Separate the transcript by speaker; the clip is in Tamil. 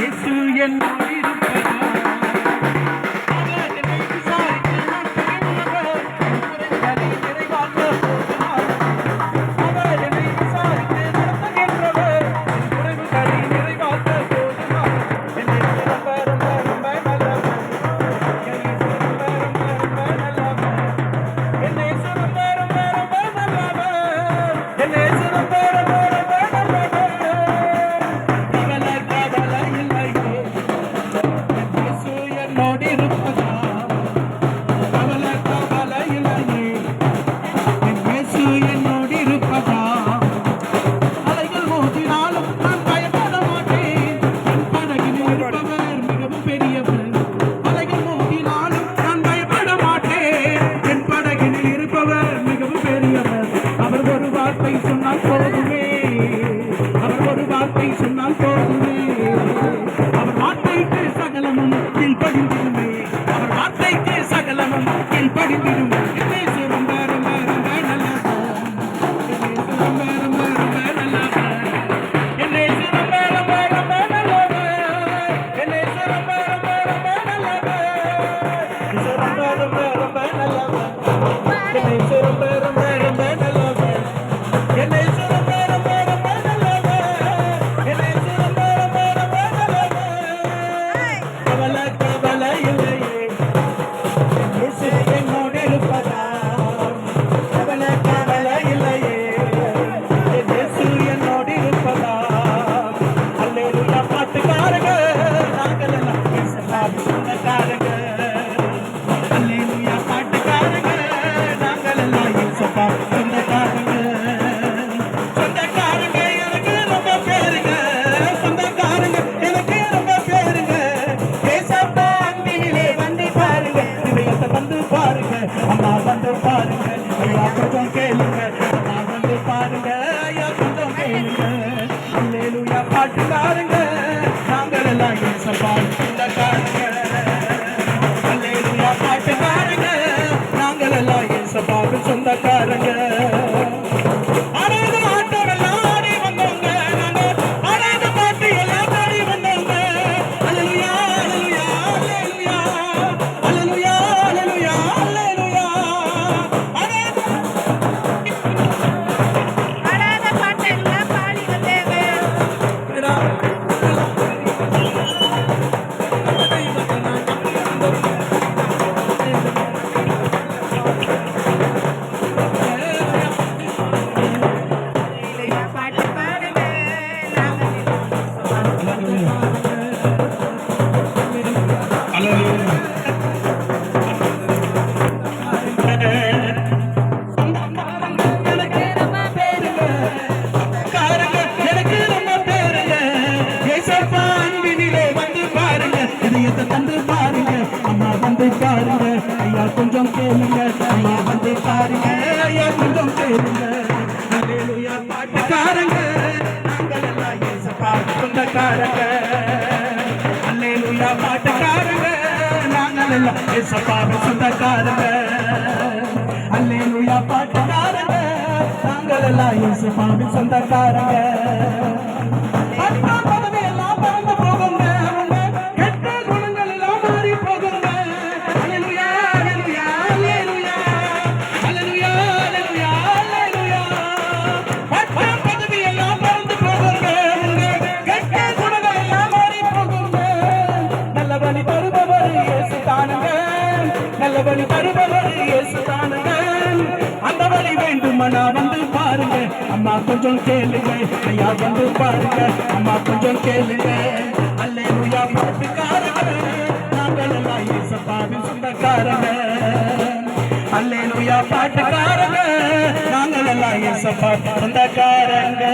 Speaker 1: இயேசு என் உயிர் அவர் வார்த்தைக்கு சகலமும் பின்படுகிறது வந்து பாருங்க ஐயா கொஞ்சம் கேளுங்க நான் வந்து பாருங்க வந்து பாருங்க. அம்மா வந்து பாருங்க. ஐயா கொஞ்சம் கேளுங்க. ஐயா வந்து பாருங்க. ஐயா கொஞ்சம் கேளுங்க. பாட்டுக்காரங்க. நாங்கள் எல்லாம் ஏசப்பா சொந்தக்காரங்க. அல்லேலுயா பாட்டுக்காரங்க. நாங்கள் எல்லாம் ஏசப்பா சொந்தக்காரங்க. அல்லேலுயா பாட்டுக்காரங்க. நாங்கள் எல்லாம் ஏசப்பா சொந்தக்காரங்க. எனக்கு தருபவர் இயேசுதானுங்க அந்த வழி வேண்டுமனா வந்து பாருங்க. அம்மா கொஞ்சம் கேளுங்க. ஐயா வந்து பாருங்க. அம்மா கொஞ்சம் கேளுங்க. அல்லேலூயா பாட்டுக்காரங்க நாங்கள் எல்லாம் இயேசுபாவின் சொந்தக்காரங்க அல்லேலூயா பாட்டுக்காரங்க நாங்கள் எல்லாம் இயேசுபா சொந்தக்காரங்க.